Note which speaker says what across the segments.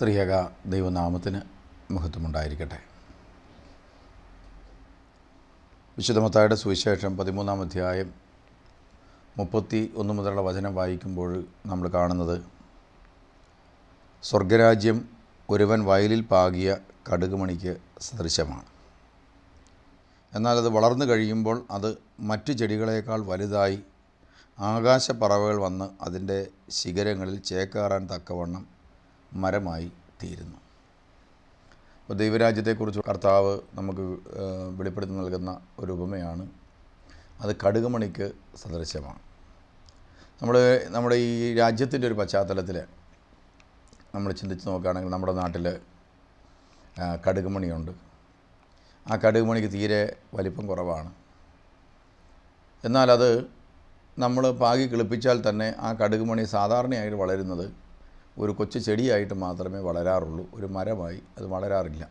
Speaker 1: ത്രിയക ദൈവനാമത്തിന് മഹത്വമുണ്ടായിരിക്കട്ടെ. വിശുദ്ധമത്തായുടെ സുവിശേഷം പതിമൂന്നാം അധ്യായം മുപ്പത്തി ഒന്ന് മുതലുള്ള വചനം വായിക്കുമ്പോൾ നമ്മൾ കാണുന്നത് സ്വർഗരാജ്യം ഒരുവൻ വയലിൽ പാകിയ കടുകുമണിക്ക് സദൃശമാണ്. എന്നാൽ അത് വളർന്നു കഴിയുമ്പോൾ അത് മറ്റു ചെടികളേക്കാൾ വലുതായി ആകാശപ്പറവകൾ വന്ന് അതിന്റെ ശിഖരങ്ങളിൽ ചേക്കേറാൻ തക്കവണ്ണം മരമായി തീരുന്നു. അപ്പോൾ ദൈവരാജ്യത്തെക്കുറിച്ച് കർത്താവ് നമുക്ക് വെളിപ്പെടുത്തി നൽകുന്ന ഒരു ഉപമയാണ്. അത് കടുകുമണിക്ക് സദൃശ്യമാണ്. നമ്മൾ നമ്മുടെ ഈ രാജ്യത്തിന്റെ ഒരു പശ്ചാത്തലത്തിൽ നമ്മൾ ചിന്തിച്ച് നോക്കുകയാണെങ്കിൽ നമ്മുടെ നാട്ടിൽ കടുകുമണിയുണ്ട്. ആ കടുകുമണിക്ക് തീരെ വലിപ്പം കുറവാണ്. എന്നാൽ അത് നമ്മൾ പാകി കിളിപ്പിച്ചാൽ തന്നെ ആ കടുകുമണി സാധാരണയായിട്ട് വളരുന്നത് ഒരു കൊച്ചു ചെടിയായിട്ട് മാത്രമേ വളരാറുള്ളൂ. ഒരു മരമായി അത് വളരാറില്ല.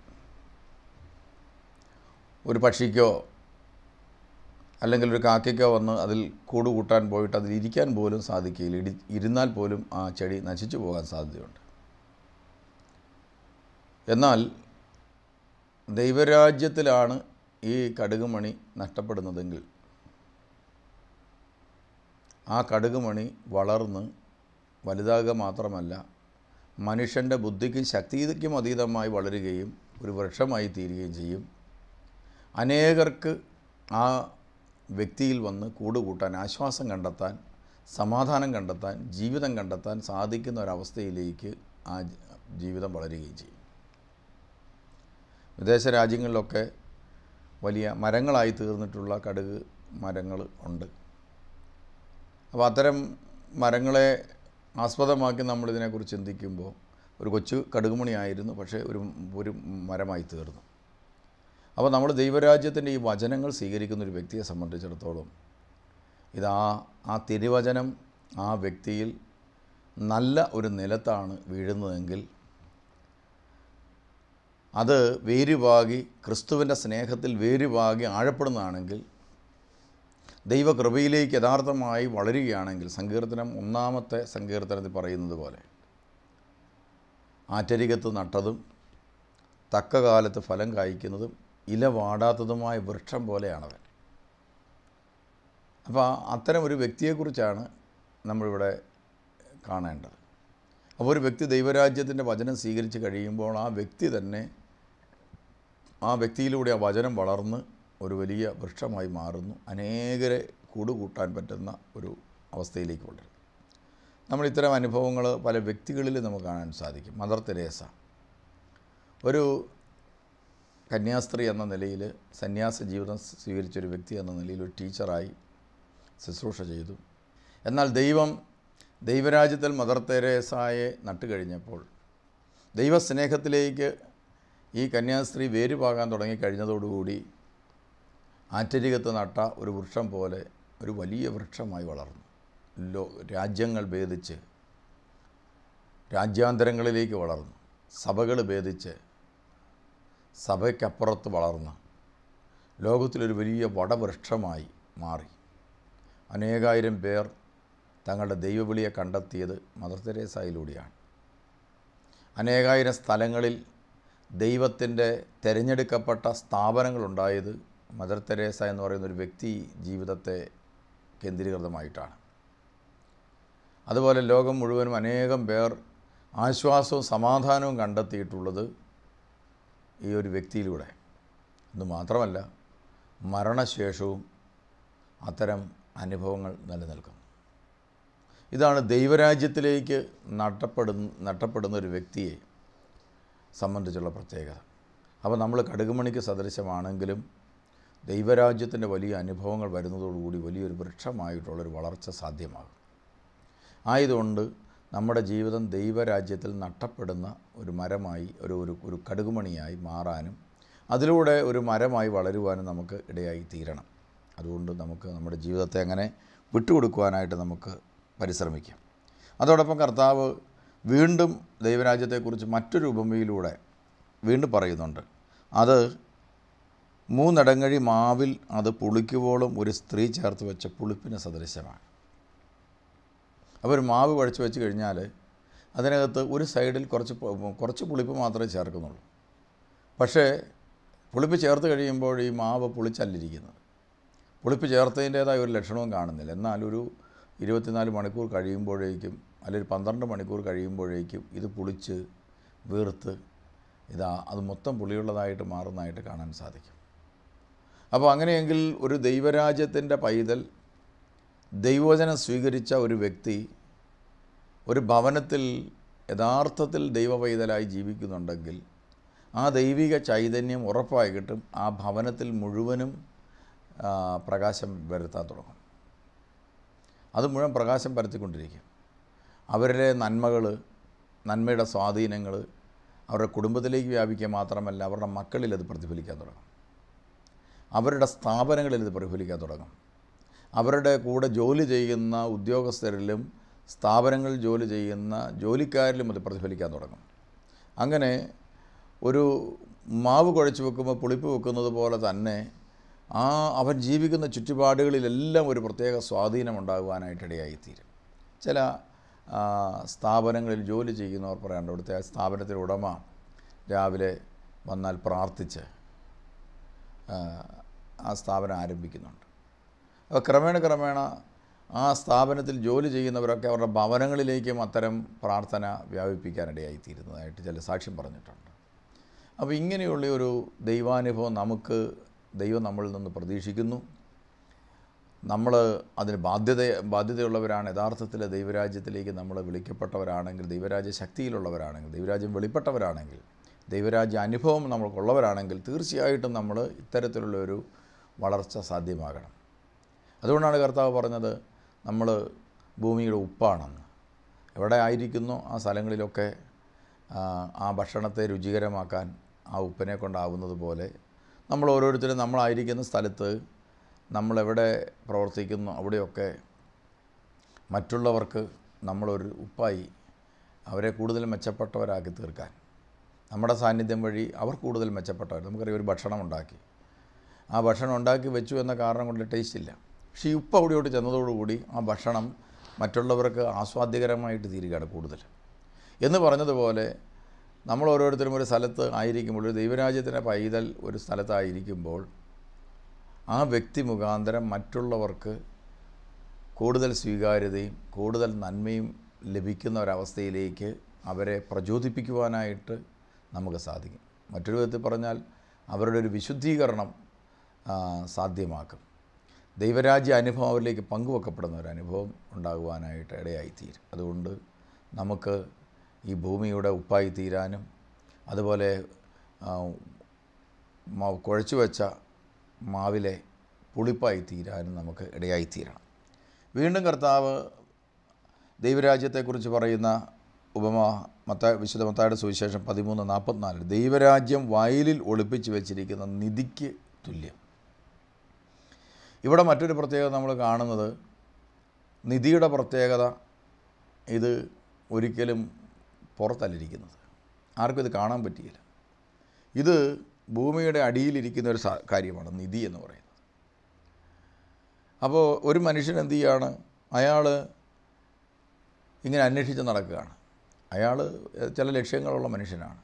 Speaker 1: ഒരു പക്ഷിക്കോ അല്ലെങ്കിൽ ഒരു കാക്കയ്ക്കോ വന്ന് അതിൽ കൂട് കൂട്ടാൻ പോയിട്ട് അതിൽ ഇരിക്കാൻ പോലും സാധിക്കുകയില്ല. ഇടി ഇരുന്നാൽ പോലും ആ ചെടി നശിച്ചു പോകാൻ സാധ്യതയുണ്ട്. എന്നാൽ ദൈവരാജ്യത്തിലാണ് ഈ കടുകുമണി നഷ്ടപ്പെടുന്നതെങ്കിൽ ആ കടുകുമണി വളർന്ന് വലുതാകുക മാത്രമല്ല മനുഷ്യന്റെ ബുദ്ധിക്കും ശക്തിക്കും അതീതമായി വളരുകയും ഒരു വൃക്ഷമായി തീരുകയും ചെയ്യും. അനേകർക്ക് ആ വ്യക്തിയിൽ വന്ന് കൂടുകൂട്ടാൻ ആശ്വാസം കണ്ടെത്താൻ സമാധാനം കണ്ടെത്താൻ ജീവിതം കണ്ടെത്താൻ സാധിക്കുന്ന ഒരവസ്ഥയിലേക്ക് ആ ജീവിതം വളരുകയും ചെയ്യും. വിദേശ രാജ്യങ്ങളിലൊക്കെ വലിയ മരങ്ങളായി തീർന്നിട്ടുള്ള കടുക് മരങ്ങൾ ഉണ്ട്. അപ്പോൾ അത്തരം മരങ്ങളെ ആസ്പദമാക്കി നമ്മളിതിനെക്കുറിച്ച് ചിന്തിക്കുമ്പോൾ ഒരു കൊച്ചു കടുകുമണിയായിരുന്നു പക്ഷേ ഒരു ഒരു മരമായി തീർന്നു. അപ്പോൾ നമ്മൾ ദൈവരാജ്യത്തിന്റെ ഈ വചനങ്ങൾ സ്വീകരിക്കുന്ന ഒരു വ്യക്തിയെ സംബന്ധിച്ചിടത്തോളം ഇത് ആ ആ തിരുവചനം ആ വ്യക്തിയിൽ നല്ല ഒരു നിലത്താണ് വീഴുന്നതെങ്കിൽ അത് വേരുപാകി ക്രിസ്തുവിന്റെ സ്നേഹത്തിൽ വേരുപാകി ആഴപ്പെടുന്നതാണെങ്കിൽ ദൈവകൃപയിലേക്ക് യഥാർത്ഥമായി വളരുകയാണെങ്കിൽ സങ്കീർത്തനം ഒന്നാമത്തെ സങ്കീർത്തനത്തിൽ പറയുന്നത് പോലെ ആറ്റരികത്ത് നട്ടതും തക്ക കാലത്ത് ഫലം കായ്ക്കുന്നതും ഇല വാടാത്തതുമായ വൃക്ഷം പോലെയാണവൻ. അപ്പോൾ അത്തരം ഒരു വ്യക്തിയെക്കുറിച്ചാണ് നമ്മളിവിടെ കാണേണ്ടത്. അപ്പോൾ ഒരു വ്യക്തി ദൈവരാജ്യത്തിന്റെ വചനം സ്വീകരിച്ച് കഴിയുമ്പോൾ ആ വ്യക്തി തന്നെ ആ വ്യക്തിയിലൂടെ ആ വചനം വളർന്ന് ഒരു വലിയ വൃക്ഷമായി മാറുന്നു. അനേകരെ കൂടുകൂട്ടാൻ പറ്റുന്ന ഒരു അവസ്ഥയിലേക്ക് വളരും നമ്മൾ ഇത്തരം അനുഭവങ്ങൾ പല വ്യക്തികളിൽ നമുക്ക് കാണാൻ സാധിക്കും. Mother Teresa. ഒരു കന്യാസ്ത്രീ എന്ന നിലയിൽ സന്യാസ ജീവിതം സ്വീകരിച്ചൊരു വ്യക്തി എന്ന നിലയിൽ ഒരു ടീച്ചറായി ശുശ്രൂഷ ചെയ്തു. എന്നാൽ ദൈവം ദൈവരാജ്യത്തിൽ മദർ തെരേസായെ നട്ടുകഴിഞ്ഞപ്പോൾ ദൈവസ്നേഹത്തിലേക്ക് ഈ കന്യാസ്ത്രീ വേരുപാകാൻ തുടങ്ങിക്കഴിഞ്ഞതോടുകൂടി ആറ്റരികത്ത് നട്ട ഒരു വൃക്ഷം പോലെ ഒരു വലിയ വൃക്ഷമായി വളർന്നു. ലോ രാജ്യങ്ങൾ ഭേദിച്ച് രാജ്യാന്തരങ്ങളിലേക്ക് വളർന്നു. സഭകൾ ഭേദിച്ച് സഭയ്ക്കപ്പുറത്ത് വളർന്ന് ലോകത്തിലൊരു വലിയ വടവൃക്ഷമായി മാറി. അനേകായിരം പേർ തങ്ങളുടെ ദൈവവിളിയെ കണ്ടെത്തിയത് മദർ തെരേസായിലൂടെയാണ്. അനേകായിരം സ്ഥലങ്ങളിൽ ദൈവത്തിന്റെ തിരഞ്ഞെടുക്കപ്പെട്ട സ്ഥാപനങ്ങളുണ്ടായത് മദർ തെരേസ എന്ന് പറയുന്ന ഒരു വ്യക്തി ജീവിതത്തെ കേന്ദ്രീകൃതമായിട്ടാണ്. അതുപോലെ ലോകം മുഴുവനും അനേകം പേർ ആശ്വാസവും സമാധാനവും കണ്ടെത്തിയിട്ടുള്ളത് ഈ ഒരു വ്യക്തിയിലൂടെ. എന്ന് മാത്രമല്ല മരണശേഷവും അത്തരം അനുഭവങ്ങൾ നിലനിൽക്കുന്നു. ഇതാണ് ദൈവരാജ്യത്തിലേക്ക് നട്ടപ്പെടുന്ന നട്ടപ്പെടുന്ന ഒരു വ്യക്തിയെ സംബന്ധിച്ചുള്ള പ്രത്യേകത. അപ്പോൾ നമ്മൾ കടുകുമണിക്ക് സദൃശമാണെങ്കിലും ദൈവരാജ്യത്തിന്റെ വലിയ അനുഭവങ്ങൾ വരുന്നതോടുകൂടി വലിയൊരു വൃക്ഷമായിട്ടുള്ളൊരു വളർച്ച സാധ്യമാകും. ആയതുകൊണ്ട് നമ്മുടെ ജീവിതം ദൈവരാജ്യത്തിൽ നട്ടപ്പെടുന്ന ഒരു മരമായി ഒരു ഒരു ഒരു കടുകുമണിയായി മാറാനും അതിലൂടെ ഒരു മരമായി വളരുവാനും നമുക്ക് ഇടയായി തീരണം. അതുകൊണ്ട് നമുക്ക് നമ്മുടെ ജീവിതത്തെ അങ്ങനെ വിട്ടുകൊടുക്കുവാനായിട്ട് നമുക്ക് പരിശ്രമിക്കാം. അതോടൊപ്പം കർത്താവ് വീണ്ടും ദൈവരാജ്യത്തെക്കുറിച്ച് മറ്റൊരു ഉപമയിലൂടെ വീണ്ടും പറയുന്നുണ്ട്. അത് മൂന്നടങ്ങഴി മാവിൽ അത് പുളിക്കുവോളം ഒരു സ്ത്രീ ചേർത്ത് വെച്ച പുളിപ്പിന് സദൃശമാണ് അപ്പോൾ ഒരു മാവ് കുഴച്ച് വെച്ച് കഴിഞ്ഞാൽ അതിനകത്ത് ഒരു സൈഡിൽ കുറച്ച് കുറച്ച് പുളിപ്പ് മാത്രമേ ചേർക്കുന്നുള്ളൂ. പക്ഷേ പുളിപ്പ് ചേർത്ത് കഴിയുമ്പോൾ ഈ മാവ് പുളിച്ചല്ലിരിക്കുന്നത്. പുളിപ്പ് ചേർത്തതിന്റേതായ ഒരു ലക്ഷണവും കാണുന്നില്ല. എന്നാലൊരു ഇരുപത്തിനാല് മണിക്കൂർ കഴിയുമ്പോഴേക്കും അല്ലെങ്കിൽ പന്ത്രണ്ട് മണിക്കൂർ കഴിയുമ്പോഴേക്കും ഇത് പുളിച്ച് വീർത്ത് ഇതാ അത് മൊത്തം പുളിയുള്ളതായിട്ട് മാറുന്നതായിട്ട് കാണാൻ സാധിക്കും. അപ്പോൾ അങ്ങനെയെങ്കിൽ ഒരു ദൈവരാജ്യത്തിന്റെ പൈതൽ ദൈവവചനം സ്വീകരിച്ച ഒരു വ്യക്തി ഒരു ഭവനത്തിൽ യഥാർത്ഥത്തിൽ ദൈവ പൈതലായി ജീവിക്കുന്നുണ്ടെങ്കിൽ ആ ദൈവിക ചൈതന്യം ഉറപ്പായിട്ടും ആ ഭവനത്തിൽ മുഴുവനും പ്രകാശം വരുത്താൻ തുടങ്ങും. അത് മുഴുവൻ പ്രകാശം പരത്തിക്കൊണ്ടിരിക്കും. അവരുടെ നന്മകൾ നന്മയുടെ സ്വാധീനങ്ങൾ അവരുടെ കുടുംബത്തിലേക്ക് വ്യാപിക്കുക മാത്രമല്ല അവരുടെ മക്കളിൽ അത് പ്രതിഫലിക്കാൻ തുടങ്ങും. അവരുടെ സ്ഥാപനങ്ങളിൽ ഇത് പ്രതിഫലിക്കാൻ തുടങ്ങും. അവരുടെ കൂടെ ജോലി ചെയ്യുന്ന ഉദ്യോഗസ്ഥരിലും സ്ഥാപനങ്ങളിൽ ജോലി ചെയ്യുന്ന ജോലിക്കാരിലും അത് പ്രതിഫലിക്കാൻ തുടങ്ങും. അങ്ങനെ ഒരു മാവ് കുഴച്ച് വെക്കുമ്പോൾ പുളിപ്പ് വെക്കുന്നത് പോലെ തന്നെ ആ അവൻ ജീവിക്കുന്ന ചുറ്റുപാടുകളിലെല്ലാം ഒരു പ്രത്യേക സ്വാധീനം ഉണ്ടാകുവാനായിട്ടിടയായിത്തീരും. ചില സ്ഥാപനങ്ങളിൽ ജോലി ചെയ്യുന്നവർ പറയാണ്ട് അവിടുത്തെ ആ സ്ഥാപനത്തിന്റെ ഉടമ രാവിലെ വന്നാൽ പ്രാർത്ഥിച്ച് ആ, സ്ഥാപനം ആരംഭിക്കുന്നുണ്ട്. അപ്പോൾ ക്രമേണ ക്രമേണ ആ സ്ഥാപനത്തിൽ ജോലി ചെയ്യുന്നവരൊക്കെ അവരുടെ ഭവനങ്ങളിലേക്കും അത്തരം പ്രാർത്ഥന വ്യാപിപ്പിക്കാനിടയായിത്തീരുന്നതായിട്ട് ചില സാക്ഷ്യം പറഞ്ഞിട്ടുണ്ട്. അപ്പോൾ ഇങ്ങനെയുള്ള ഒരു ദൈവാനുഭവം നമുക്ക് ദൈവം നമ്മളിൽ നിന്ന് പ്രതീക്ഷിക്കുന്നു. നമ്മൾ അതിന് ബാധ്യത ബാധ്യതയുള്ളവരാണ്. യഥാർത്ഥത്തിൽ ദൈവരാജ്യത്തിലേക്ക് നമ്മൾ വിളിക്കപ്പെട്ടവരാണെങ്കിൽ ദൈവരാജ്യ ശക്തിയിലുള്ളവരാണെങ്കിൽ ദൈവരാജ്യം വെളിപ്പെട്ടവരാണെങ്കിൽ ദൈവരാജ്യ അനുഭവം നമ്മൾക്കുള്ളവരാണെങ്കിൽ തീർച്ചയായിട്ടും നമ്മൾ ഇത്തരത്തിലുള്ള ഒരു വളർച്ച സാധ്യമാകണം. അതുകൊണ്ടാണ് കർത്താവ് പറഞ്ഞത് നമ്മൾ ഭൂമിയുടെ ഉപ്പാണെന്ന്. എവിടെ ആയിരിക്കുന്നു ആ സ്ഥലങ്ങളിലൊക്കെ ആ, ഭക്ഷണത്തെ രുചികരമാക്കാൻ ആ ഉപ്പിനെ കൊണ്ടാവുന്നത് പോലെ നമ്മൾ ഓരോരുത്തരും നമ്മളായിരിക്കുന്ന സ്ഥലത്ത് നമ്മളെവിടെ പ്രവർത്തിക്കുന്നു അവിടെയൊക്കെ മറ്റുള്ളവർക്ക് നമ്മളൊരു ഉപ്പായി അവരെ കൂടുതൽ മെച്ചപ്പെട്ടവരാക്കി തീർക്കാൻ. നമ്മുടെ സാന്നിധ്യം വഴി അവർ കൂടുതൽ മെച്ചപ്പെട്ടവർ. നമുക്കറിയാം ഒരു ഭക്ഷണം ഉണ്ടാക്കി. ആ ഭക്ഷണം ഉണ്ടാക്കി വെച്ചു എന്ന കാരണം കൊണ്ട് ടേസ്റ്റ് ഇല്ല. പക്ഷേ ഉപ്പ് അവിടെയോട്ട് ചെന്നതോടുകൂടി ആ ഭക്ഷണം മറ്റുള്ളവർക്ക് ആസ്വാദ്യകരമായിട്ട് തീരുകയാണ് കൂടുതൽ. എന്ന് പറഞ്ഞതുപോലെ നമ്മൾ ഓരോരുത്തരും ഒരു സ്ഥലത്ത് ആയിരിക്കുമ്പോൾ ഒരു ദൈവരാജ്യത്തിന്റെ പൈതൽ ഒരു സ്ഥലത്തായിരിക്കുമ്പോൾ ആ വ്യക്തി മുഖാന്തരം മറ്റുള്ളവർക്ക് കൂടുതൽ സ്വീകാര്യതയും കൂടുതൽ നന്മയും ലഭിക്കുന്ന ഒരവസ്ഥയിലേക്ക് അവരെ പ്രചോദിപ്പിക്കുവാനായിട്ട് നമുക്ക് സാധിക്കും. മറ്റൊരു വിധത്തിൽ പറഞ്ഞാൽ അവരുടെ ഒരു വിശുദ്ധീകരണം സാധ്യമാക്കും. ദൈവരാജ്യ അനുഭവം അവരിലേക്ക് പങ്കുവെക്കപ്പെടുന്ന ഒരു അനുഭവം ഉണ്ടാകുവാനായിട്ട് ഇടയായിത്തീരും. അതുകൊണ്ട് നമുക്ക് ഈ ഭൂമിയുടെ ഉപ്പായി തീരാനും അതുപോലെ കുഴച്ചു വെച്ച മാവിലെ പുളിപ്പായി തീരാനും നമുക്ക് ഇടയായിത്തീരണം. വീണ്ടും കർത്താവ് ദൈവരാജ്യത്തെക്കുറിച്ച് പറയുന്ന ഉപമ മത്ത വിശുദ്ധ മത്തായുടെ സുവിശേഷം പതിമൂന്ന് നാൽപ്പത്തിനാലിൽ ദൈവരാജ്യം വയലിൽ ഒളിപ്പിച്ച് വെച്ചിരിക്കുന്ന നിധിക്ക് തുല്യം. ഇവിടെ മറ്റൊരു പ്രത്യേകത നമ്മൾ കാണുന്നത് നിധിയുടെ പ്രത്യേകത ഇത് ഒരിക്കലും പുറത്തല്ലിരിക്കുന്നത്. ആർക്കും ഇത് കാണാൻ പറ്റിയില്ല. ഇത് ഭൂമിയുടെ അടിയിലിരിക്കുന്ന ഒരു കാര്യമാണ് നിധി എന്ന് പറയുന്നത്. അപ്പോൾ ഒരു മനുഷ്യൻ എന്ത് ചെയ്യാണ്? അയാൾ ഇങ്ങനെ അന്വേഷിച്ച് നടക്കുകയാണ്. അയാൾ ചില ലക്ഷ്യങ്ങളുള്ള മനുഷ്യനാണ്.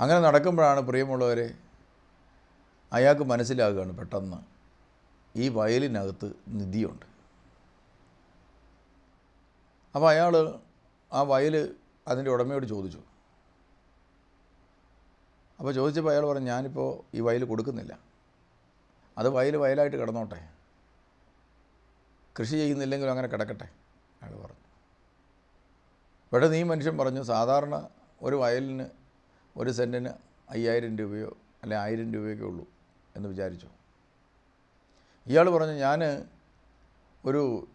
Speaker 1: അങ്ങനെ നടക്കുമ്പോഴാണ് പ്രിയമുള്ളവരെ അയാൾക്ക് മനസ്സിലാകുകയാണ് പെട്ടെന്ന് ഈ വയലിനകത്ത് നിധിയുണ്ട്. അപ്പോൾ അയാൾ ആ വയൽ അതിന്റെ ഉടമയോട് ചോദിച്ചു. അപ്പോൾ ചോദിച്ചപ്പോൾ അയാൾ പറഞ്ഞു ഞാനിപ്പോൾ ഈ വയൽ കൊടുക്കുന്നില്ല. അത് വയൽ വയലായിട്ട് കിടന്നോട്ടെ. കൃഷി ചെയ്യുന്നില്ലെങ്കിലും അങ്ങനെ കിടക്കട്ടെ അയാൾ പറഞ്ഞു. പെട്ടെന്ന് ഈ മനുഷ്യൻ പറഞ്ഞു സാധാരണ ഒരു വയലിന് ഒരു സെന്റിന് അയ്യായിരം രൂപയോ അല്ലെ ആയിരം രൂപയൊക്കെ ഉള്ളൂ എന്ന് വിചാരിച്ചു. ഇയാൾ പറഞ്ഞു ഞാൻ ഒരു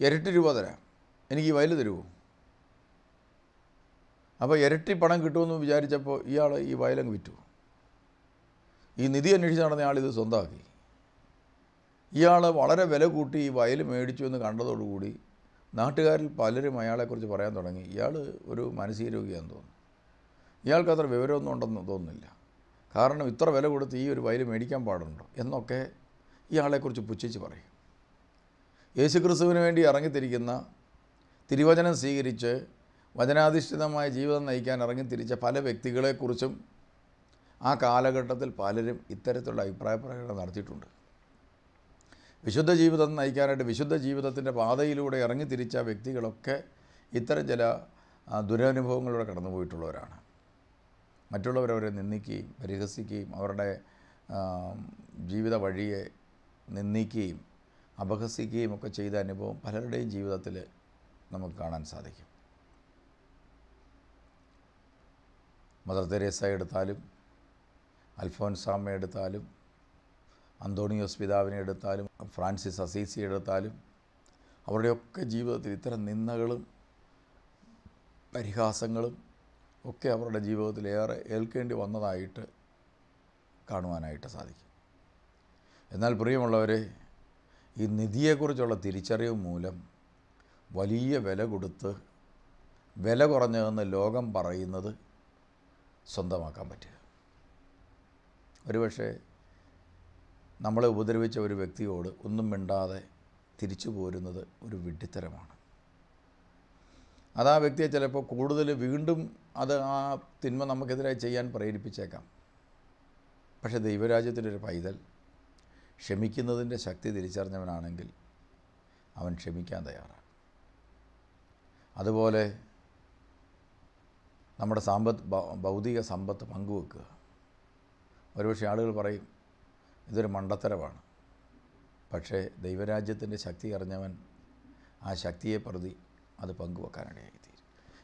Speaker 1: ഇരട്ടി രൂപ തരാം എനിക്ക് ഈ വയൽ തരുമോ അപ്പോൾ ഇരട്ടി പണം കിട്ടുമെന്ന് വിചാരിച്ചപ്പോൾ ഇയാൾ ഈ വയലങ്ങ് വിറ്റു. ഈ നിധി അന്വേഷിച്ച് നടന്ന ആൾ ഇത് സ്വന്തമാക്കി. ഇയാൾ വളരെ വില കൂട്ടി ഈ വയൽ മേടിച്ചു എന്ന് കണ്ടതോടുകൂടി നാട്ടുകാരിൽ പലരും അയാളെക്കുറിച്ച് പറയാൻ തുടങ്ങി. ഇയാൾ ഒരു മാനസിക രോഗിയാണെന്ന് തോന്നുന്നു. ഇയാൾക്ക് അത്ര വിവരമൊന്നും ഉണ്ടെന്ന് തോന്നുന്നില്ല. കാരണം ഇത്ര വില കൊടുത്ത് ഈ ഒരു വയൽ മേടിക്കാൻ പാടുണ്ടോ എന്നൊക്കെ ഇയാളെക്കുറിച്ച് പുച്ഛിച്ച് പറയും. യേശുക്രിസ്തുവിന് വേണ്ടി ഇറങ്ങിത്തിരിക്കുന്ന തിരുവചനം സ്വീകരിച്ച് വചനാധിഷ്ഠിതമായ ജീവിതം നയിക്കാൻ ഇറങ്ങിത്തിരിച്ച പല വ്യക്തികളെക്കുറിച്ചും ആ കാലഘട്ടത്തിൽ പലരും ഇത്തരത്തിലുള്ള അഭിപ്രായ പ്രകടനം നടത്തിയിട്ടുണ്ട്. വിശുദ്ധ ജീവിതം നയിക്കാനായിട്ട് വിശുദ്ധ ജീവിതത്തിന്റെ പാതയിലൂടെ ഇറങ്ങിത്തിരിച്ച വ്യക്തികളൊക്കെ ഇത്തരം ചില ദുരനുഭവങ്ങളിലൂടെ കടന്നുപോയിട്ടുള്ളവരാണ്. മറ്റുള്ളവരവരെ നിന്ദിക്കുകയും പരിഹസിക്കുകയും അവരുടെ ജീവിത വഴിയെ നിന്ദിക്കുകയും അപഹസിക്കുകയും ഒക്കെ ചെയ്ത അനുഭവം പലരുടെയും ജീവിതത്തിൽ നമുക്ക് കാണാൻ സാധിക്കും. മദർ തെരേസ എടുത്താലും അൽഫോൻസാമ്മ എടുത്താലും അന്തോണിയോസ് പിതാവിനെ എടുത്താലും ഫ്രാൻസിസ് അസീസി എടുത്താലും അവരുടെയൊക്കെ ജീവിതത്തിൽ ഇത്തരം നിന്ദകളും പരിഹാസങ്ങളും ഒക്കെ അവരുടെ ജീവിതത്തിൽ ഏറെ ഏൽക്കേണ്ടി വന്നതായിട്ട് കാണുവാനായിട്ട് സാധിക്കും. എന്നാൽ പ്രിയമുള്ളവരെ ഈ നിധിയെക്കുറിച്ചുള്ള തിരിച്ചറിവ് മൂലം വലിയ വില കൊടുത്ത് വില കുറഞ്ഞതെന്ന് ലോകം പറയുന്നത് സ്വന്തമാക്കാൻ പറ്റുക. ഒരുപക്ഷെ നമ്മളെ ഉപദ്രവിച്ച ഒരു വ്യക്തിയോട് ഒന്നും മിണ്ടാതെ തിരിച്ചു പോരുന്നത് ഒരു വിഡ്ഢിത്തരമാണ്. അത് ആ വ്യക്തിയെ ചിലപ്പോൾ കൂടുതൽ വീണ്ടും അത് ആ തിന്മ നമുക്കെതിരായി ചെയ്യാൻ പ്രേരിപ്പിച്ചേക്കാം. പക്ഷേ ഒരു പൈതൽ ക്ഷമിക്കുന്നതിന്റെ ശക്തി തിരിച്ചറിഞ്ഞവനാണെങ്കിൽ അവൻ ക്ഷമിക്കാൻ തയ്യാറാണ്. അതുപോലെ നമ്മുടെ സാമ്പത്ത് ഭൗതിക സമ്പത്ത് പങ്കുവെക്കുക. ഒരുപക്ഷെ ആളുകൾ പറയും ഇതൊരു മണ്ടത്തരമാണ്. പക്ഷേ ദൈവരാജ്യത്തിന്റെ ശക്തി അറിഞ്ഞവൻ ആ ശക്തിയെ പ്രതി അത് പങ്കുവെക്കാനിടയായിത്തീരും.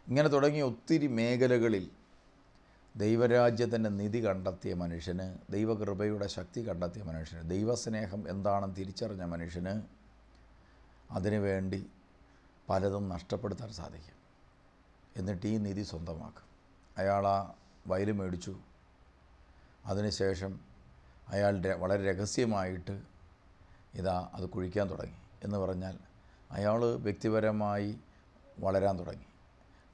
Speaker 1: ഇങ്ങനെ തുടങ്ങിയ ഒത്തിരി മേഖലകളിൽ ദൈവരാജ്യത്തിന്റെ നിധി കണ്ടെത്തിയ മനുഷ്യന് ദൈവകൃപയുടെ ശക്തി കണ്ടെത്തിയ മനുഷ്യന് ദൈവസ്നേഹം എന്താണെന്ന് തിരിച്ചറിഞ്ഞ മനുഷ്യന് അതിനുവേണ്ടി പലതും നഷ്ടപ്പെടുത്താൻ സാധിക്കും. എന്നിട്ട് ഈ നിധി സ്വന്തമാക്കും. അയാൾ ആ വയൽ മേടിച്ചു. അതിനുശേഷം അയാൾ വളരെ രഹസ്യമായിട്ട് ഇതാ അത് കുഴിക്കാൻ തുടങ്ങി എന്ന് പറഞ്ഞാൽ അയാൾ വ്യക്തിപരമായി വളരാൻ തുടങ്ങി.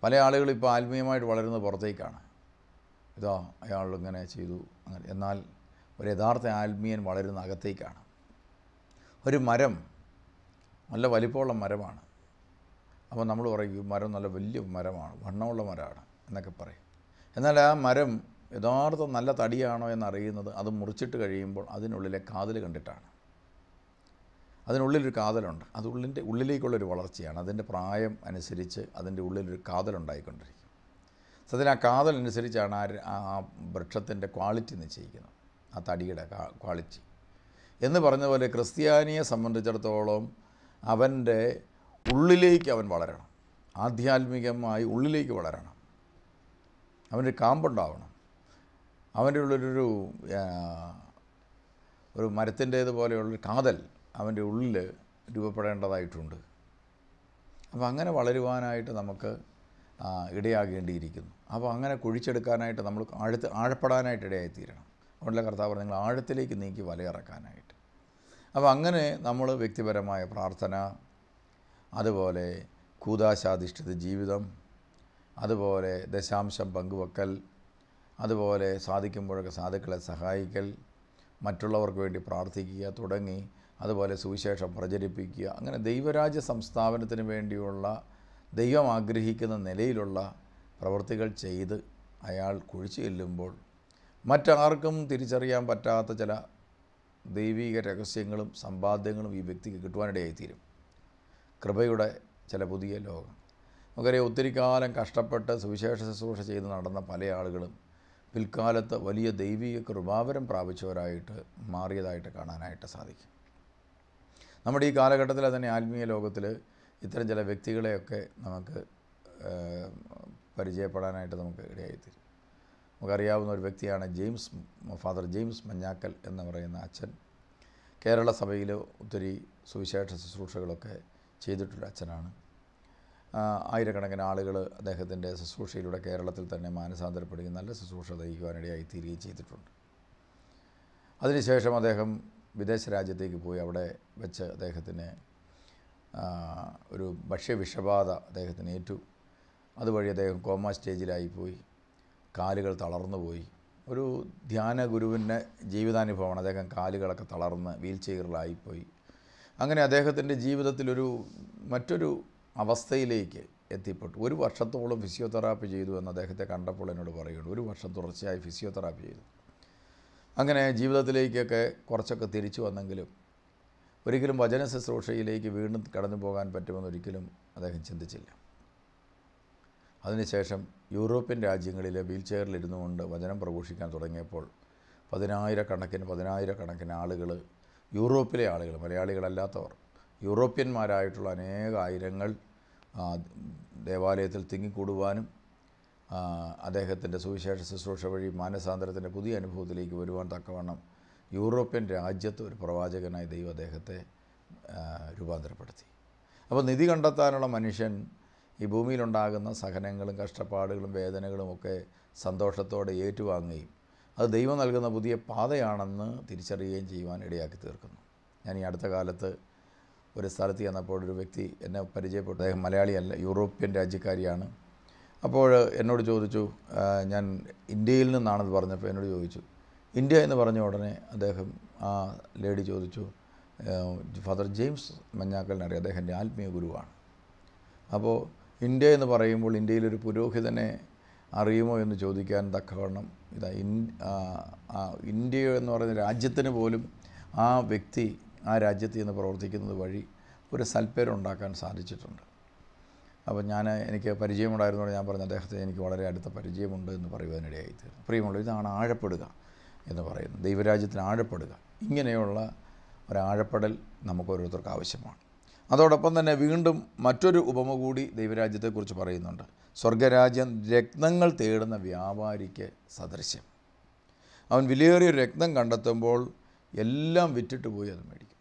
Speaker 1: പല ആളുകളും ഇപ്പോൾ ആത്മീയമായിട്ട് വളരുന്നത് പുറത്തേക്കാണ്. ഇതാ അയാൾ ഇങ്ങനെ ചെയ്തു അങ്ങനെ. എന്നാൽ ഒരു യഥാർത്ഥ ആത്മീയൻ വളരുന്ന അകത്തേക്കാണ്. ഒരു മരം നല്ല വലിപ്പമുള്ള മരമാണ്. അപ്പോൾ നമ്മൾ പറയും മരം നല്ല വലിയ മരമാണ് വണ്ണമുള്ള മരമാണ് എന്നൊക്കെ പറയും. എന്നാൽ ആ മരം യഥാർത്ഥ നല്ല തടിയാണോ എന്നറിയുന്നത് അത് മുറിച്ചിട്ട് കഴിയുമ്പോൾ അതിനുള്ളിലെ കാതൽ കണ്ടിട്ടാണ്. അതിനുള്ളിലൊരു കാതലുണ്ട്. അത് ഉള്ളിന്റെ ഉള്ളിലേക്കുള്ളൊരു വളർച്ചയാണ്. അതിന്റെ പ്രായം അനുസരിച്ച് അതിന്റെ ഉള്ളിലൊരു കാതലുണ്ടായിക്കൊണ്ടിരിക്കും. സത്യത്തിൽ ആ കാതലനുസരിച്ചാണ് ആ ആ വൃക്ഷത്തിന്റെ ക്വാളിറ്റി നിശ്ചയിക്കുന്നത്. ആ തടിയുടെ ക്വാളിറ്റി. എന്ന് പറഞ്ഞ പോലെ ക്രിസ്ത്യാനിയെ സംബന്ധിച്ചിടത്തോളം അവന്റെ ഉള്ളിലേക്ക് അവൻ വളരണം. ആധ്യാത്മികമായി ഉള്ളിലേക്ക് വളരണം. അവന്റെ കാമ്പുണ്ടാവണം. അവന്റെ ഉള്ളിലൊരു ഒരു മരത്തിന്റേതുപോലെയുള്ള കാതൽ അവന്റെ ഉള്ളിൽ രൂപപ്പെടേണ്ടതായിട്ടുണ്ട്. അപ്പോൾ അങ്ങനെ വളരുവാനായിട്ട് നമുക്ക് ഇടയാകേണ്ടിയിരിക്കുന്നു. അപ്പോൾ അങ്ങനെ കുഴിച്ചെടുക്കാനായിട്ട് നമ്മൾ ആഴത്ത് ആഴപ്പെടാനായിട്ട് ഇടയായിത്തീരണം. അതുകൊണ്ടുള്ള കർത്താവ് നിങ്ങൾ ആഴത്തിലേക്ക് നീക്കി വലയിറക്കാനായിട്ട് അപ്പോൾ അങ്ങനെ നമ്മൾ വ്യക്തിപരമായ പ്രാർത്ഥന അതുപോലെ കൂതാശാധിഷ്ഠിത ജീവിതം അതുപോലെ ദശാംശം പങ്കുവെക്കൽ അതുപോലെ സാധിക്കുമ്പോഴൊക്കെ സാധുക്കളെ സഹായിക്കൽ മറ്റുള്ളവർക്ക് വേണ്ടി പ്രാർത്ഥിക്കുക തുടങ്ങി അതുപോലെ സുവിശേഷം പ്രചരിപ്പിക്കുക. അങ്ങനെ ദൈവരാജ്യ സംസ്ഥാപനത്തിന് വേണ്ടിയുള്ള ദൈവം ആഗ്രഹിക്കുന്ന നിലയിലുള്ള പ്രവൃത്തികൾ ചെയ്ത് അയാൾ കുഴിച്ചു ചെല്ലുമ്പോൾ മറ്റാർക്കും തിരിച്ചറിയാൻ പറ്റാത്ത ചില ദൈവിക രഹസ്യങ്ങളും സമ്പാദ്യങ്ങളും ഈ വ്യക്തിക്ക് കിട്ടുവാനിടയായിത്തീരും. കൃപയുടെ ചില പുതിയ ലോകം. നമുക്കറിയാം ഒത്തിരി കാലം കഷ്ടപ്പെട്ട് സുവിശേഷ ശുശ്രൂഷ ചെയ്ത് നടന്ന പല ആളുകളും പിൽക്കാലത്ത് വലിയ ദൈവിക കൃപാവരം പ്രാപിച്ചവരായിട്ട് മാറിയതായിട്ട് കാണാനായിട്ട് സാധിക്കും. നമ്മുടെ ഈ കാലഘട്ടത്തിൽ തന്നെ ആത്മീയ ലോകത്തിൽ ഇത്തരം ചില വ്യക്തികളെയൊക്കെ നമുക്ക് പരിചയപ്പെടാനായിട്ട് നമുക്ക് ഇടയായിത്തീരും. നമുക്കറിയാവുന്ന ഒരു വ്യക്തിയാണ് ജെയിംസ് ഫാദർ ജെയിംസ് മഞ്ഞാക്കൽ എന്ന് പറയുന്ന അച്ഛൻ. കേരള സഭയിൽ ഒത്തിരി സുവിശേഷ ശുശ്രൂഷകളൊക്കെ ചെയ്തിട്ടുള്ള അച്ഛനാണ്. ആയിരക്കണക്കിന് ആളുകൾ അദ്ദേഹത്തിന്റെ ശുശ്രൂഷയിലൂടെ കേരളത്തിൽ തന്നെ മാനസാന്തരപ്പെടുകയും നല്ല ശുശ്രൂഷ ദഹിക്കുവാനിടയായി തീരുകയും ചെയ്തിട്ടുണ്ട്. അതിനുശേഷം അദ്ദേഹം വിദേശ രാജ്യത്തേക്ക് പോയി അവിടെ വെച്ച് അദ്ദേഹത്തിന് ഒരു ഭക്ഷ്യവിഷബാധ അദ്ദേഹത്തിന് ഏറ്റു. അതുവഴി അദ്ദേഹം കോമ സ്റ്റേജിലായി പോയി. കാലുകൾ തളർന്നു പോയി. ഒരു ധ്യാന ഗുരുവിന്റെ ജീവിതാനുഭവമാണ് അദ്ദേഹം കാലുകളൊക്കെ തളർന്ന് വീൽ ചെയറിലായിപ്പോയി അങ്ങനെ അദ്ദേഹത്തിന്റെ ജീവിതത്തിലൊരു മറ്റൊരു അവസ്ഥയിലേക്ക് എത്തിപ്പെട്ടു. ഒരു വർഷത്തോളം ഫിസിയോതെറാപ്പി ചെയ്തു എന്ന് അദ്ദേഹത്തെ കണ്ടപ്പോൾ എന്നോട് പറയുന്നു ഒരു വർഷം തുടർച്ചയായി ഫിസിയോതെറാപ്പി ചെയ്തു. അങ്ങനെ ജീവിതത്തിലേക്കൊക്കെ കുറച്ചൊക്കെ തിരിച്ചു വന്നെങ്കിലും ഒരിക്കലും വചന ശുശ്രൂഷയിലേക്ക് വീണ്ടും കടന്നു പോകാൻ പറ്റുമെന്ന് ഒരിക്കലും അദ്ദേഹം ചിന്തിച്ചില്ല. അതിനുശേഷം യൂറോപ്യൻ രാജ്യങ്ങളിൽ വീൽ ചെയറിലിരുന്നു കൊണ്ട് വചനം പ്രഘോഷിക്കാൻ തുടങ്ങിയപ്പോൾ പതിനായിരക്കണക്കിന് പതിനായിരക്കണക്കിന് ആളുകൾ യൂറോപ്പിലെ ആളുകൾ മലയാളികളല്ലാത്തവർ യൂറോപ്യന്മാരായിട്ടുള്ള അനേക ആയിരങ്ങൾ ദേവാലയത്തിൽ തിങ്ങിക്കൂടുവാനും അദ്ദേഹത്തിന്റെ സുവിശേഷ ശുശ്രൂഷ വഴി മാനസാന്തരത്തിന്റെ പുതിയ അനുഭവത്തിലേക്ക് വരുവാൻ തക്കവണ്ണം യൂറോപ്യൻ രാജ്യത്ത് ഒരു പ്രവാചകനായി ദൈവം അദ്ദേഹത്തെ രൂപാന്തരപ്പെടുത്തി. അപ്പോൾ നിധി കണ്ടെത്താനുള്ള മനുഷ്യൻ ഈ ഭൂമിയിലുണ്ടാകുന്ന സഹനങ്ങളും കഷ്ടപ്പാടുകളും വേദനകളും ഒക്കെ സന്തോഷത്തോടെ ഏറ്റുവാങ്ങുകയും അത് ദൈവം നൽകുന്ന പുതിയ പാതയാണെന്ന് തിരിച്ചറിയുകയും ചെയ്യുവാൻ ഇടയാക്കി തീർക്കുന്നു. ഞാൻ ഈ അടുത്ത കാലത്ത് ഒരു സ്ഥലത്ത് ചെന്നപ്പോൾ ഒരു വ്യക്തി എന്നെ പരിചയപ്പെട്ടു. അദ്ദേഹം മലയാളിയല്ല യൂറോപ്യൻ രാജ്യക്കാരിയാണ്. അപ്പോൾ എന്നോട് ചോദിച്ചു ഞാൻ ഇന്ത്യയിൽ നിന്നാണെന്ന് പറഞ്ഞപ്പോൾ എന്നോട് ചോദിച്ചു. ഇന്ത്യ എന്ന് പറഞ്ഞ ഉടനെ അദ്ദേഹം ആ ലേഡി ചോദിച്ചു ഫാദർ ജെയിംസ് മഞ്ഞാക്കലിനറിയാം അദ്ദേഹം എന്റെ ആത്മീയ ഗുരുവാണ്. അപ്പോൾ ഇന്ത്യ എന്ന് പറയുമ്പോൾ ഇന്ത്യയിലൊരു പുരോഹിതനെ അറിയുമോ എന്ന് ചോദിക്കാൻ തക്കവണ്ണം ഇതാ ഇന്ത്യ എന്ന് പറയുന്ന രാജ്യത്തിന് പോലും ആ വ്യക്തി ആ രാജ്യത്ത് നിന്ന് പ്രവർത്തിക്കുന്നത് വഴി ഒരു സൽപ്പേരുണ്ടാക്കാൻ സാധിച്ചിട്ടുണ്ട്. അപ്പോൾ ഞാൻ എനിക്ക് പരിചയമുണ്ടായിരുന്നു ഞാൻ പറഞ്ഞ അദ്ദേഹത്തെ എനിക്ക് വളരെ അടുത്ത പരിചയമുണ്ട് എന്ന് പറയുവാനിടയായി തീർന്നു പ്രിയമുള്ള ഇതാണ് ആഴപ്പെടുക എന്ന് പറയുന്നത്. ദൈവരാജ്യത്തിന് ആഴപ്പെടുക. ഇങ്ങനെയുള്ള ഒരാഴപ്പെടൽ നമുക്ക് ഓരോരുത്തർക്ക് ആവശ്യമാണ്. അതോടൊപ്പം തന്നെ വീണ്ടും മറ്റൊരു ഉപമ കൂടി ദൈവരാജ്യത്തെക്കുറിച്ച് പറയുന്നുണ്ട്. സ്വർഗരാജ്യം രക്തങ്ങൾ തേടുന്ന വ്യാപാരിക്ക് സദൃശ്യം. അവൻ വിലയേറിയ രക്തം കണ്ടെത്തുമ്പോൾ എല്ലാം വിറ്റിട്ട് പോയി അത് മേടിക്കും.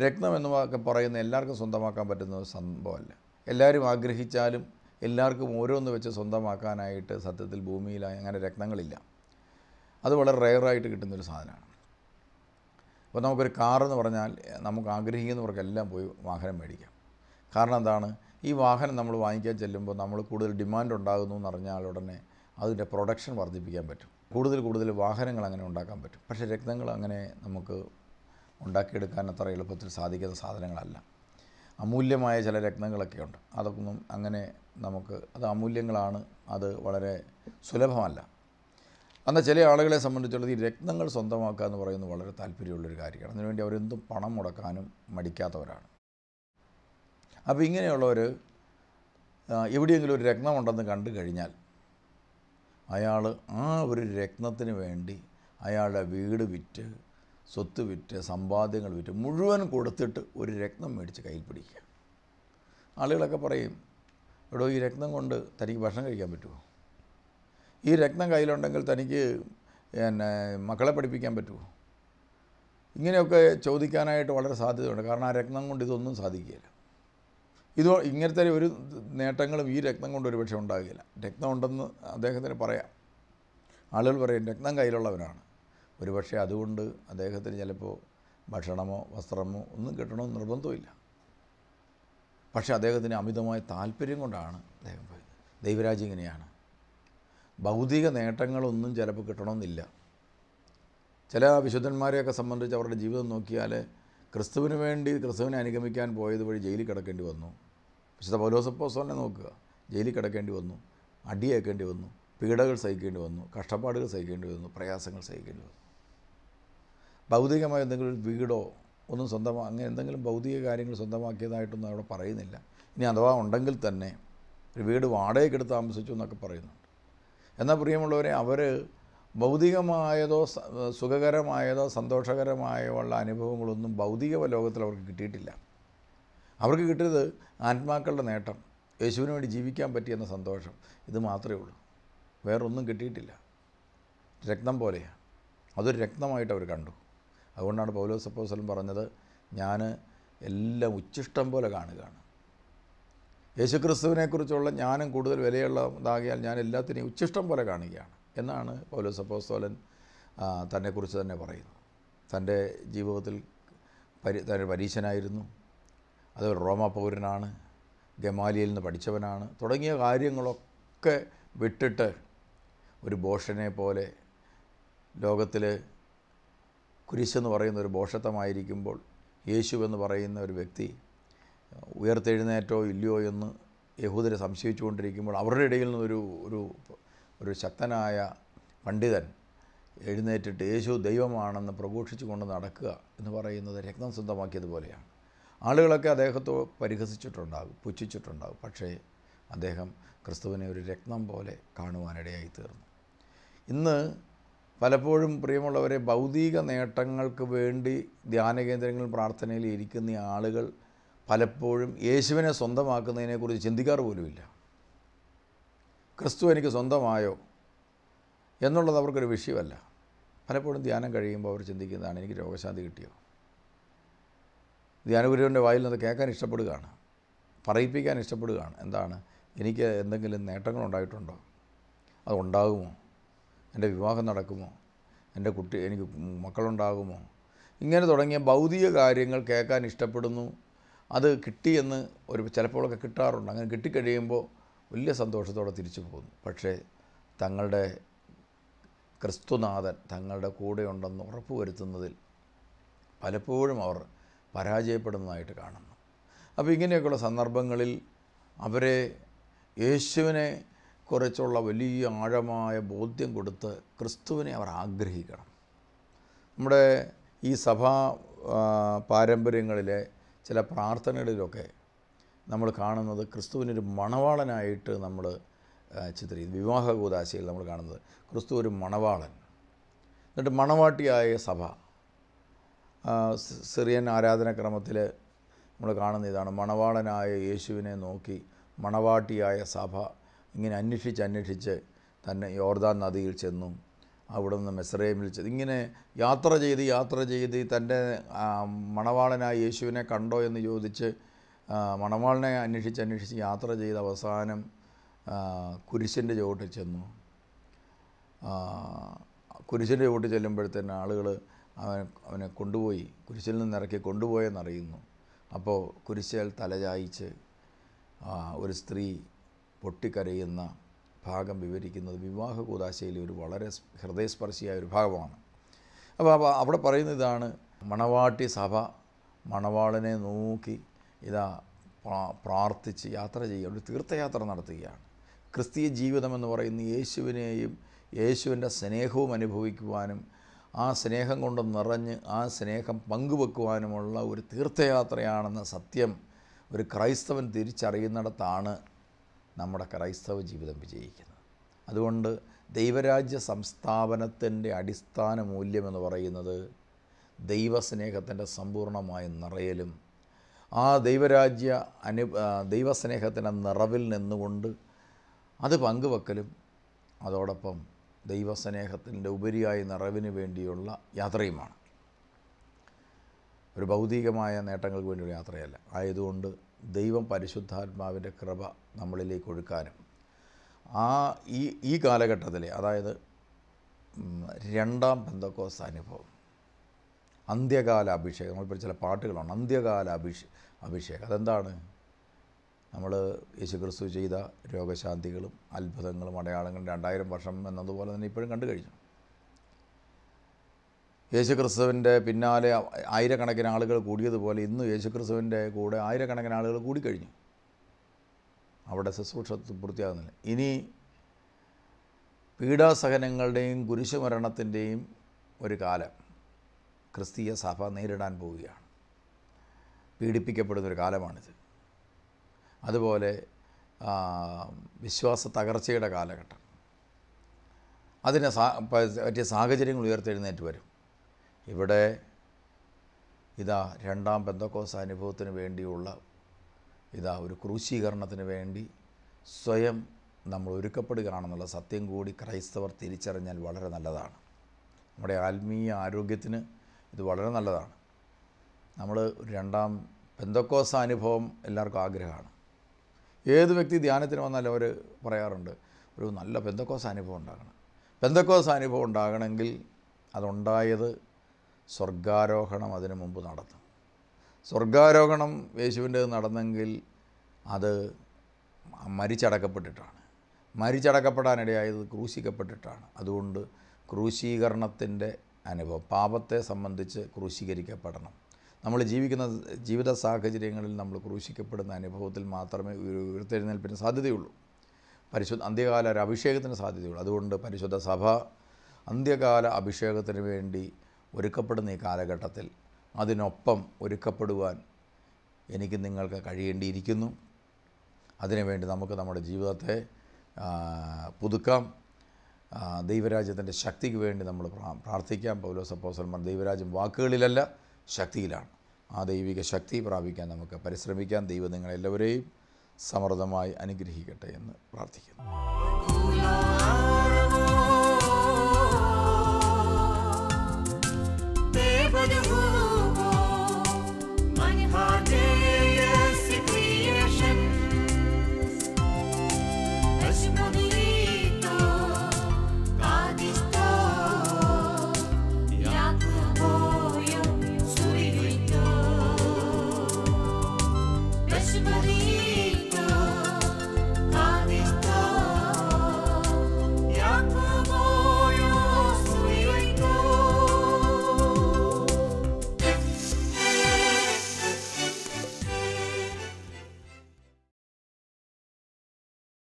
Speaker 1: രത്നം എന്ന് പറയുന്ന എല്ലാവർക്കും സ്വന്തമാക്കാൻ പറ്റുന്ന ഒരു സംഭവമല്ല. എല്ലാവരും ആഗ്രഹിച്ചാലും എല്ലാവർക്കും ഓരോന്ന് വെച്ച് സ്വന്തമാക്കാനായിട്ട് സത്യത്തിൽ ഭൂമിയിൽ അങ്ങനെ രത്നങ്ങളില്ല. അത് വളരെ റെയറായിട്ട് കിട്ടുന്നൊരു സാധനമാണ്. അപ്പോൾ നമുക്കൊരു കാറെന്ന് പറഞ്ഞാൽ നമുക്ക് ആഗ്രഹിക്കുന്നവർക്കെല്ലാം പോയി വാഹനം മേടിക്കാം. കാരണം എന്താണ്? ഈ വാഹനം നമ്മൾ വാങ്ങിക്കാൻ ചെല്ലുമ്പോൾ നമ്മൾ കൂടുതൽ ഡിമാൻഡ് ഉണ്ടാകുന്നു എന്ന് അറിഞ്ഞാൽ ഉടനെ അതിന്റെ പ്രൊഡക്ഷൻ വർദ്ധിപ്പിക്കാൻ പറ്റും. കൂടുതൽ കൂടുതൽ വാഹനങ്ങൾ അങ്ങനെ ഉണ്ടാക്കാൻ പറ്റും. പക്ഷേ രക്തങ്ങൾ അങ്ങനെ നമുക്ക് ഉണ്ടാക്കിയെടുക്കാൻ അത്ര എളുപ്പത്തിൽ സാധിക്കുന്ന സാധനങ്ങളല്ല. അമൂല്യമായ ചില രത്നങ്ങളൊക്കെ ഉണ്ട്. അതൊന്നും അങ്ങനെ നമുക്ക് അത് അമൂല്യങ്ങളാണ് അത് വളരെ സുലഭമല്ല. എന്നാൽ ചില ആളുകളെ സംബന്ധിച്ചുള്ളത് ഈ രത്നങ്ങൾ സ്വന്തമാക്കുക എന്ന് പറയുന്നത് വളരെ താല്പര്യമുള്ളൊരു കാര്യമാണ്. അതിനുവേണ്ടി അവരെന്തും പണം മുടക്കാനും മടിക്കാത്തവരാണ്. അപ്പോൾ ഇങ്ങനെയുള്ളവർ എവിടെയെങ്കിലും ഒരു രത്നമുണ്ടെന്ന് കണ്ടു കഴിഞ്ഞാൽ അയാൾ ആ ഒരു രത്നത്തിന് വേണ്ടി അയാളുടെ വീട് വിറ്റ് സ്വത്ത് വിറ്റ് സമ്പാദ്യങ്ങൾ വിറ്റ് മുഴുവൻ കൊടുത്തിട്ട് ഒരു രക്തം മേടിച്ച് കയ്യിൽ പിടിക്കുക. ആളുകളൊക്കെ പറയും എടോ ഈ രക്തം കൊണ്ട് തനിക്ക് ഭക്ഷണം കഴിക്കാൻ പറ്റുമോ? ഈ രക്തം കയ്യിലുണ്ടെങ്കിൽ തനിക്ക് പിന്നെ മക്കളെ പഠിപ്പിക്കാൻ പറ്റുമോ? ഇങ്ങനെയൊക്കെ ചോദിക്കാനായിട്ട് വളരെ സാധ്യതയുണ്ട്. കാരണം ആ രക്തം കൊണ്ട് ഇതൊന്നും സാധിക്കുകയില്ല. ഇത് ഇങ്ങനത്തെ ഒരു നേട്ടങ്ങളും ഈ രക്തം കൊണ്ട് ഒരുപക്ഷെ ഉണ്ടാകുകയില്ല. രത്നം ഉണ്ടെന്ന് അദ്ദേഹത്തിന് പറയാം. ആളുകൾ പറയും രക്തം കയ്യിലുള്ളവനാണ്. ഒരുപക്ഷെ അതുകൊണ്ട് അദ്ദേഹത്തിന് ചിലപ്പോൾ ഭക്ഷണമോ വസ്ത്രമോ ഒന്നും കിട്ടണമെന്ന് നിർബന്ധമില്ല പക്ഷേ അദ്ദേഹത്തിന് അമിതമായ താല്പര്യം കൊണ്ടാണ് അദ്ദേഹം പോയത്. ദൈവരാജ്യം ഇങ്ങനെയാണ്. ഭൗതിക നേട്ടങ്ങളൊന്നും ചിലപ്പോൾ കിട്ടണമെന്നില്ല. ചില വിശുദ്ധന്മാരെയൊക്കെ സംബന്ധിച്ച് അവരുടെ ജീവിതം നോക്കിയാൽ ക്രിസ്തുവിന് വേണ്ടി ക്രിസ്തുവിനെ അനുഗമിക്കാൻ പോയത് വഴി ജയിലിൽ കിടക്കേണ്ടി വന്നു. വിശുദ്ധ പൗലോസപ്പോസോനെ നോക്കുക. ജയിലിൽ കിടക്കേണ്ടി വന്നു. അടിയേക്കേണ്ടി വന്നു. പീഡകൾ സഹിക്കേണ്ടി വന്നു. കഷ്ടപ്പാടുകൾ സഹിക്കേണ്ടി വന്നു. പ്രയാസങ്ങൾ സഹിക്കേണ്ടി വന്നു. ഭൗതികമായ എന്തെങ്കിലും വീടോ ഒന്നും സ്വന്തമാ അങ്ങനെ എന്തെങ്കിലും ഭൗതിക കാര്യങ്ങൾ സ്വന്തമാക്കിയതായിട്ടൊന്നും അവിടെ പറയുന്നില്ല. ഇനി അഥവാ ഉണ്ടെങ്കിൽ തന്നെ ഒരു വീട് വാടകയ്ക്കെടുത്ത് താമസിച്ചു എന്നൊക്കെ പറയുന്നുണ്ട്. എന്നാൽ പ്രിയമുള്ളവരെ അവർ ഭൗതികമായതോ സുഖകരമായതോ സന്തോഷകരമായോ ഉള്ള അനുഭവങ്ങളൊന്നും ഭൗതിക ലോകത്തിൽ അവർക്ക് കിട്ടിയിട്ടില്ല. അവർക്ക് കിട്ടിയത് ആത്മാക്കളുടെ നേട്ടം യേശുവിന് വേണ്ടി ജീവിക്കാൻ പറ്റിയെന്ന സന്തോഷം. ഇത് മാത്രമേ ഉള്ളൂ. വേറൊന്നും കിട്ടിയിട്ടില്ല. രക്തം പോലെയാണ് അതൊരു രക്തമായിട്ട് അവർ കണ്ടു. അതുകൊണ്ടാണ് പൗലോസ് അപ്പോസ്തലൻ പറഞ്ഞത് ഞാൻ എല്ലാം ഉച്ചിഷ്ടം പോലെ കാണുകയാണ്. യേശുക്രിസ്തുവിനെക്കുറിച്ചുള്ള ജ്ഞാനം കൂടുതൽ വിലയുള്ളതാകിയാൽ ഞാൻ എല്ലാത്തിനെയും ഉച്ചിഷ്ടം പോലെ കാണുകയാണ് എന്നാണ് പൗലോസ് അപ്പോസ്തോലൻ തന്നെക്കുറിച്ച് തന്നെ പറയുന്നത്. തന്റെ ജീവിതത്തിൽ പരി തന്റെ പരീശനായിരുന്നു. അതുപോലെ റോമ പൗരനാണ്. ഗമാലിയിൽ നിന്ന് പഠിച്ചവനാണ്. തുടങ്ങിയ കാര്യങ്ങളൊക്കെ വിട്ടിട്ട് ഒരു ബോഷനെ പോലെ ലോകത്തിൽ കുരിശെന്ന് പറയുന്ന ഒരു ബോഷത്തമായിരിക്കുമ്പോൾ യേശു എന്ന് പറയുന്ന ഒരു വ്യക്തി ഉയർത്തെഴുന്നേറ്റോ ഇല്ലയോ എന്ന് യഹൂദരെ സംശയിച്ചുകൊണ്ടിരിക്കുമ്പോൾ അവരുടെ ഇടയിൽ നിന്നൊരു ഒരു ഒരു ശക്തനായ പണ്ഡിതൻ എഴുന്നേറ്റിട്ട് യേശു ദൈവമാണെന്ന് പ്രഘോഷിച്ചു കൊണ്ട് നടക്കുക എന്ന് പറയുന്നത് രക്തം സ്വന്തമാക്കിയതുപോലെയാണ് ആളുകളൊക്കെ അദ്ദേഹത്തെ പരിഹസിച്ചിട്ടുണ്ടാകും പുച്ഛിച്ചിട്ടുണ്ടാകും. പക്ഷേ അദ്ദേഹം ക്രിസ്തുവിനെ ഒരു രക്തം പോലെ കാണുവാനിടയായി തീർന്നു. ഇന്ന് പലപ്പോഴും പ്രിയമുള്ളവരെ ഭൗതിക നേട്ടങ്ങൾക്ക് വേണ്ടി ധ്യാന കേന്ദ്രങ്ങളിൽ പ്രാർത്ഥനയിൽ ഇരിക്കുന്ന ആളുകൾ പലപ്പോഴും യേശുവിനെ സ്വന്തമാക്കുന്നതിനെക്കുറിച്ച് ചിന്തിക്കാറ് പോലുമില്ല. ക്രിസ്തു എനിക്ക് സ്വന്തമായോ എന്നുള്ളത് അവർക്കൊരു വിഷയമല്ല. പലപ്പോഴും ധ്യാനം കഴിയുമ്പോൾ അവർ ചിന്തിക്കുന്നതാണ് എനിക്ക് രോഗശാന്തി കിട്ടിയോ? ധ്യാനഗുരുവിന്റെ വായിൽ നിന്ന് കേൾക്കാൻ ഇഷ്ടപ്പെടുകയാണ് പറയിപ്പിക്കാൻ ഇഷ്ടപ്പെടുകയാണ്. എന്താണ്? എനിക്ക് എന്തെങ്കിലും നേട്ടങ്ങളുണ്ടായിട്ടുണ്ടോ അത് ഉണ്ടാകുമോ? എന്റെ വിവാഹം നടക്കുമോ? എന്റെ കുട്ടി എനിക്ക് മക്കളുണ്ടാകുമോ? ഇങ്ങനെ തുടങ്ങിയ ഭൗതിക കാര്യങ്ങൾ കേൾക്കാൻ ഇഷ്ടപ്പെടുന്നു. അത് കിട്ടിയെന്ന് ഒരു ചിലപ്പോഴൊക്കെ കിട്ടാറുണ്ട്. അങ്ങനെ കിട്ടിക്കഴിയുമ്പോൾ വലിയ സന്തോഷത്തോടെ തിരിച്ചു പോകുന്നു. പക്ഷേ തങ്ങളുടെ ക്രിസ്തുനാഥൻ തങ്ങളുടെ കൂടെ ഉണ്ടെന്ന് ഉറപ്പ് വരുത്തുന്നതിൽ പലപ്പോഴും അവർ പരാജയപ്പെടുന്നതായിട്ട് കാണുന്നു. അപ്പോൾ ഇങ്ങനെയൊക്കെയുള്ള സന്ദർഭങ്ങളിൽ അവരെ യേശുവിനെ കുറിച്ചുള്ള വലിയ ആഴമായ ബോധ്യം കൊടുത്ത് ക്രിസ്തുവിനെ അവർ ആഗ്രഹിക്കണം. നമ്മുടെ ഈ സഭാ പാരമ്പര്യങ്ങളിലെ ചില പ്രാർത്ഥനകളിലൊക്കെ നമ്മൾ കാണുന്നത് ക്രിസ്തുവിനൊരു മണവാളനായിട്ട് നമ്മൾ ചിത്രീ വിവാഹ കൂതാശയിൽ നമ്മൾ കാണുന്നത്. ക്രിസ്തു ഒരു മണവാളൻ. എന്നിട്ട് മണവാട്ടിയായ സഭ സിറിയൻ ആരാധനാക്രമത്തിൽ നമ്മൾ കാണുന്ന ഇതാണ്. മണവാളനായ യേശുവിനെ നോക്കി മണവാട്ടിയായ സഭ ഇങ്ങനെ അന്വേഷിച്ച് അന്വേഷിച്ച് തന്നെ യോർദാൻ നദിയിൽ ചെന്നു അവിടെ നിന്ന് മെസ്രൈമിൽ ചെന്ന് ഇങ്ങനെ യാത്ര ചെയ്ത് യാത്ര ചെയ്ത് തന്റെ മണവാളനായ യേശുവിനെ കണ്ടോ എന്ന് ചോദിച്ച് മണവാളിനെ അന്വേഷിച്ച് അന്വേഷിച്ച് യാത്ര ചെയ്ത് അവസാനം കുരിശിന്റെ ചുവട്ടിൽ ചെന്നു. കുരിശിന്റെ ചുവട്ടിൽ ചെല്ലുമ്പോഴത്തേന് ആളുകൾ അവൻ അവനെ കൊണ്ടുപോയി കുരിശിൽ നിന്ന് ഇറക്കി കൊണ്ടുപോയെന്നറിയുന്നു. അപ്പോൾ കുരിശേൽ തലചായിച്ച് ഒരു സ്ത്രീ പൊട്ടിക്കരയുന്ന ഭാഗം വിവരിക്കുന്നത് വിവാഹ കൂതാശയിലെ ഒരു വളരെ ഹൃദയസ്പർശിയായ ഒരു ഭാഗമാണ്. അപ്പോൾ അവിടെ പറയുന്ന ഇതാണ് മണവാട്ടി സഭ മണവാളിനെ നോക്കി ഇതാ പ്രാ- പ്രാർത്ഥിച്ച് യാത്ര ചെയ്യുക ഒരു തീർത്ഥയാത്ര നടത്തുകയാണ്. ക്രിസ്തീയ ജീവിതം എന്ന് പറയുന്ന യേശുവിനെയും യേശുവിന്റെ സ്നേഹവും അനുഭവിക്കുവാനും ആ സ്നേഹം കൊണ്ട് നിറഞ്ഞ് ആ സ്നേഹം പങ്കുവെക്കുവാനുമുള്ള ഒരു തീർത്ഥയാത്രയാണെന്ന സത്യം ഒരു ക്രൈസ്തവൻ തിരിച്ചറിയുന്നിടത്താണ് നമ്മുടെ ക്രൈസ്തവ ജീവിതം വിജയിക്കുന്നത് അതുകൊണ്ട് ദൈവരാജ്യ സംസ്ഥാപനത്തിന്റെ അടിസ്ഥാന മൂല്യമെന്ന് പറയുന്നത് ദൈവസ്നേഹത്തിന്റെ സമ്പൂർണമായ നിറയലും ആ ദൈവരാജ്യ അനു ദൈവസ്നേഹത്തിന്റെ നിറവിൽ നിന്നുകൊണ്ട് അത് പങ്കുവെക്കലും അതോടൊപ്പം ദൈവസ്നേഹത്തിന്റെ ഉപരിയായ നിറവിന് വേണ്ടിയുള്ള യാത്രയുമാണ്. ഒരു ഭൗതികമായ നേട്ടങ്ങൾക്ക് വേണ്ടിയുള്ള യാത്രയല്ല. ആയതുകൊണ്ട് ദൈവം പരിശുദ്ധാത്മാവിന്റെ കൃപ നമ്മളിലേക്ക് ഒഴുക്കാനും. ആ ഈ ഈ കാലഘട്ടത്തിലെ അതായത് രണ്ടാം പെന്തക്കോസ് അനുഭവം. അന്ത്യകാല അഭിഷേകം നമ്മളിപ്പോൾ ചില പാട്ടുകളാണ്. അന്ത്യകാല അഭിഷേ അഭിഷേകം. അതെന്താണ്? നമ്മൾ യേശുക്രിസ്തു ചെയ്ത രോഗശാന്തികളും അത്ഭുതങ്ങളും അടയാളങ്ങളും രണ്ടായിരം വർഷം എന്നതുപോലെ തന്നെ ഇപ്പോഴും കണ്ടു കഴിഞ്ഞു. യേശുക്രിസ്തുവിന്റെ പിന്നാലെ ആയിരക്കണക്കിന് ആളുകൾ കൂടിയതുപോലെ ഇന്ന് യേശുക്രിസ്തുവിന്റെ കൂടെ ആയിരക്കണക്കിന് ആളുകൾ കൂടിക്കഴിഞ്ഞു അവിടെ ശുശ്രൂഷ പൂർത്തിയാകുന്നില്ല. ഇനി പീഡാസഹനങ്ങളുടെയും കുരിശുമരണത്തിന്റെയും ഒരു കാലം ക്രിസ്തീയ സഭ നേരിടാൻ പോവുകയാണ്. പീഡിപ്പിക്കപ്പെടുന്നൊരു കാലമാണിത്. അതുപോലെ വിശ്വാസ തകർച്ചയുടെ കാലഘട്ടം. അതിനെ സാ പറ്റിയ സാഹചര്യങ്ങൾ ഉയർത്തെഴുന്നേറ്റ് വരും. ഇവിടെ ഇതാ രണ്ടാം പെന്തക്കോസ് അനുഭവത്തിന് വേണ്ടിയുള്ള ഇതാ ഒരു ക്രൂശീകരണത്തിന് വേണ്ടി സ്വയം നമ്മൾ ഒരുക്കപ്പെടുകയാണെന്നുള്ള സത്യം കൂടി ക്രൈസ്തവർ തിരിച്ചറിഞ്ഞാൽ വളരെ നല്ലതാണ്. നമ്മുടെ ആത്മീയ ആരോഗ്യത്തിന് ഇത് വളരെ നല്ലതാണ്. നമ്മൾ രണ്ടാം പെന്തക്കോസ അനുഭവം എല്ലാവർക്കും ആഗ്രഹമാണ്. ഏത് വ്യക്തി ധ്യാനത്തിന് വന്നാലും അവർ പറയാറുണ്ട് ഒരു നല്ല പെന്തക്കോസ അനുഭവം ഉണ്ടാകണം. പെന്തക്കോസ അനുഭവം ഉണ്ടാകണമെങ്കിൽ അതുണ്ടായത് സ്വർഗാരോഹണം അതിനു മുമ്പ് നടന്നു സ്വർഗാരോഹണം യേശുവിന്റെ നടന്നെങ്കിൽ അത് മരിച്ചടക്കപ്പെട്ടിട്ടാണ്. മരിച്ചടക്കപ്പെടാനിടയായത് ക്രൂശിക്കപ്പെട്ടിട്ടാണ്. അതുകൊണ്ട് ക്രൂശീകരണത്തിന്റെ അനുഭവം പാപത്തെ സംബന്ധിച്ച് ക്രൂശീകരിക്കപ്പെടണം. നമ്മൾ ജീവിക്കുന്ന ജീവിത സാഹചര്യങ്ങളിൽ നമ്മൾ ക്രൂശിക്കപ്പെടുന്ന അനുഭവത്തിൽ മാത്രമേ ഉയർത്തെഴുന്നേൽപ്പിന് സാധ്യതയുള്ളൂ. പരിശുദ്ധ അന്ത്യകാല ഒരു അഭിഷേകത്തിന് സാധ്യതയുള്ളൂ. അതുകൊണ്ട് പരിശുദ്ധ സഭ അന്ത്യകാല അഭിഷേകത്തിന് വേണ്ടി ഒരുക്കപ്പെടുന്ന ഈ കാലഘട്ടത്തിൽ അതിനൊപ്പം ഒരുക്കപ്പെടുവാൻ എനിക്ക് നിങ്ങൾക്ക് കഴിയേണ്ടിയിരിക്കുന്നു. അതിനുവേണ്ടി നമുക്ക് നമ്മുടെ ജീവിതത്തെ പുതുക്കാം. ദൈവരാജ്യത്തിന്റെ ശക്തിക്ക് വേണ്ടി നമ്മൾ പ്രാ- പ്രാർത്ഥിക്കാം. പൗലോസ് അപ്പോസന്മാർ ദൈവരാജ്യം വാക്കുകളിലല്ല ശക്തിയിലാണ്. ആ ദൈവിക ശക്തി പ്രാപിക്കാൻ നമുക്ക് പരിശ്രമിക്കാം. ദൈവം നിങ്ങളെല്ലാവരെയും സമൃദ്ധമായി അനുഗ്രഹിക്കട്ടെ എന്ന് പ്രാർത്ഥിക്കുന്നു.